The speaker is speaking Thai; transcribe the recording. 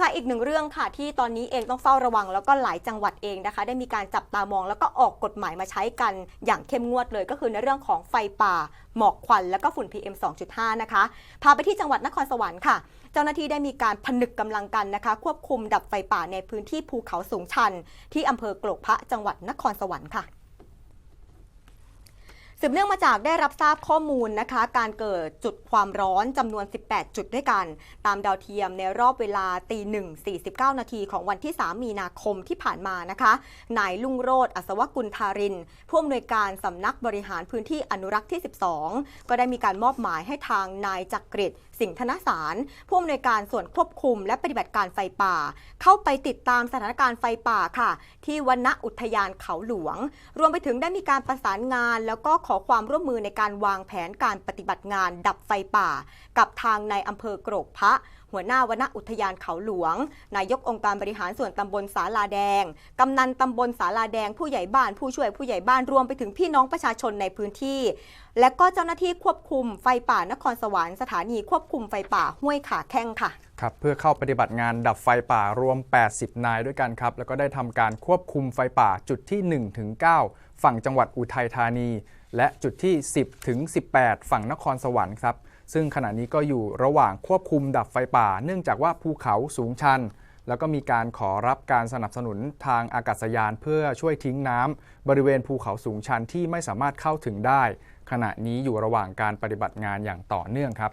คะอีกหนึ่งเรื่องค่ะที่ตอนนี้เองต้องเฝ้าระวัง แล้วก็หลายจังหวัดเองนะคะ ได้มีการจับตามอง แล้วก็ออกกฎหมายมาใช้กันอย่างเข้มงวดเลย ก็คือในเรื่องของไฟป่า หมอกควัน แล้วก็ฝุ่น PM 2.5 นะคะ พาไปที่จังหวัดนครสวรรค์ค่ะ เจ้าหน้าที่ได้มีการผนึกกำลังกันนะคะ ควบคุมดับไฟป่าในพื้นที่ภูเขาสูงชัน ที่อำเภอกรกพระจังหวัดนครสวรรค์ค่ะ สืบเนื่องมาจากได้รับทราบข้อมูลนะคะ การเกิดจุดความร้อนจำนวน 18 จุดด้วยกัน ตามดาวเทียมในรอบเวลาตีหนึ่ง49 นาทีของวันที่ 3 มีนาคมที่ผ่านมานะคะนายลุงโรธอัศวกุลทารินผู้อำนวยการสำนักบริหารพื้นที่อนุรักษ์ที่ 12 ก็ได้มีการมอบหมายให้ทางนายจักริด สิงห์ธนสารผู้อำนวยการส่วนควบคุม และปฏิบัติการไฟป่า เข้าไปติดตามสถานการณ์ไฟป่าค่ะ ที่วนอุทยานเขาหลวง รวมไปถึงได้มีการประสานงาน แล้วก็ขอความร่วมมือในการวางแผนการปฏิบัติงานดับไฟป่า กับทางในอำเภอโกรกพระหัวหน้าวนอุทยานเขาหลวง นายกองค์การบริหารส่วนตำบลสาลาแดง กำนันตำบลสาลาแดง ผู้ใหญ่บ้าน ผู้ช่วยผู้ใหญ่บ้าน รวมไปถึงพี่น้องประชาชนในพื้นที่ และก็เจ้าหน้าที่ควบคุมไฟป่านครสวรรค์สถานีควบคุมไฟป่าห้วยขาแข้งค่ะครับเพื่อเข้าปฏิบัติงานดับไฟป่ารวม 80 นายด้วยกันครับแล้วก็ได้ทำการควบคุมไฟป่าจุดที่1ถึง9ฝั่งจังหวัดอุทัยธานี และจุดที่ 10ถึง18 ฝั่งนครสวรรค์ครับซึ่งขณะนี้ก็อยู่ระหว่างควบคุมดับไฟป่า เนื่องจากว่าภูเขาสูงชัน แล้วก็มีการขอรับการสนับสนุนทางอากาศยานเพื่อช่วยทิ้งน้ำบริเวณภูเขาสูงชันที่ไม่สามารถเข้าถึงได้ ขณะนี้อยู่ระหว่างการปฏิบัติงานอย่างต่อเนื่องครับ